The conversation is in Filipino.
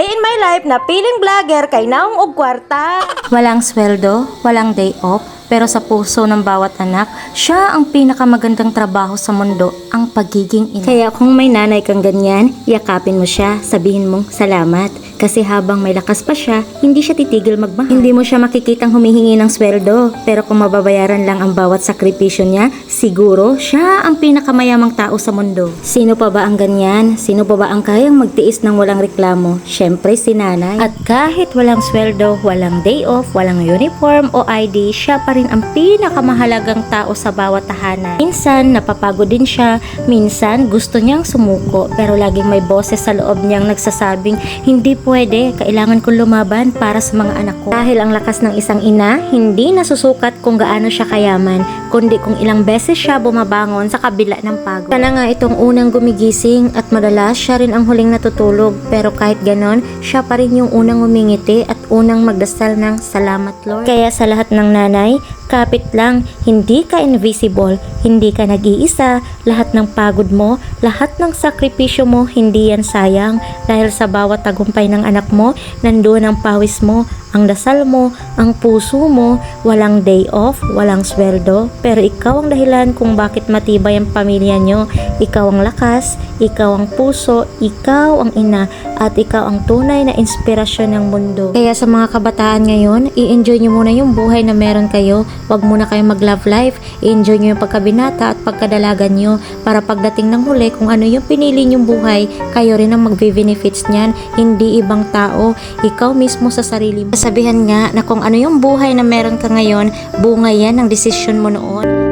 Day in my life na piling vlogger kay naong og kwarta. Walang sweldo, walang day off, pero sa puso ng bawat anak, siya ang pinakamagandang trabaho sa mundo, ang pagiging ina. Kaya kung may nanay kang ganyan, yakapin mo siya, sabihin mong salamat. Kasi habang may lakas pa siya, hindi siya titigil magmahal. Hindi mo siya makikitang humihingi ng sweldo, pero kung mababayaran lang ang bawat sakripisyo niya, siguro siya ang pinakamayamang tao sa mundo. Sino pa ba ang ganyan? Sino pa ba ang kayang magtiis ng walang reklamo? Syempre si nanay. At kahit walang sweldo, walang day off, walang uniform o ID, siya pa rin ang pinakamahalagang tao sa bawat tahanan. Minsan, napapagod din siya. Minsan, gusto niyang sumuko. Pero laging may boses sa loob niyang nagsasabing, hindi pwede, kailangan kong lumaban para sa mga anak ko. Dahil ang lakas ng isang ina, hindi nasusukat kung gaano siya kayaman, kundi kung ilang beses siya bumabangon sa kabila ng pagod. Sana nga itong unang gumigising at madalas siya rin ang huling natutulog. Pero kahit ganon, siya pa rin yung unang umingiti at unang magdasal ng salamat Lord. Kaya sa lahat ng nanay, kapit lang, hindi ka invisible, hindi ka nag-iisa, lahat ng pagod mo, lahat ng sakripisyo mo, hindi yan sayang. Dahil sa bawat tagumpay ng anak mo, nandoon ang pawis mo, ang dasal mo, ang puso mo, walang day off, walang sweldo, pero ikaw ang dahilan kung bakit matibay ang pamilya nyo. Ikaw ang lakas, ikaw ang puso, ikaw ang ina, at ikaw ang tunay na inspirasyon ng mundo. Kaya sa mga kabataan ngayon, i-enjoy nyo muna yung buhay na meron kayo. Huwag muna kayong mag-love life. I-enjoy nyo yung pagkabinata at pagkadalaga nyo para pagdating ng huli kung ano yung pinili nyong buhay, kayo rin ang magbe-benefits niyan, hindi ibang tao, ikaw mismo sa sarili mo. Sabihan nga na kung ano yung buhay na meron ka ngayon, bunga yan ng desisyon mo noon.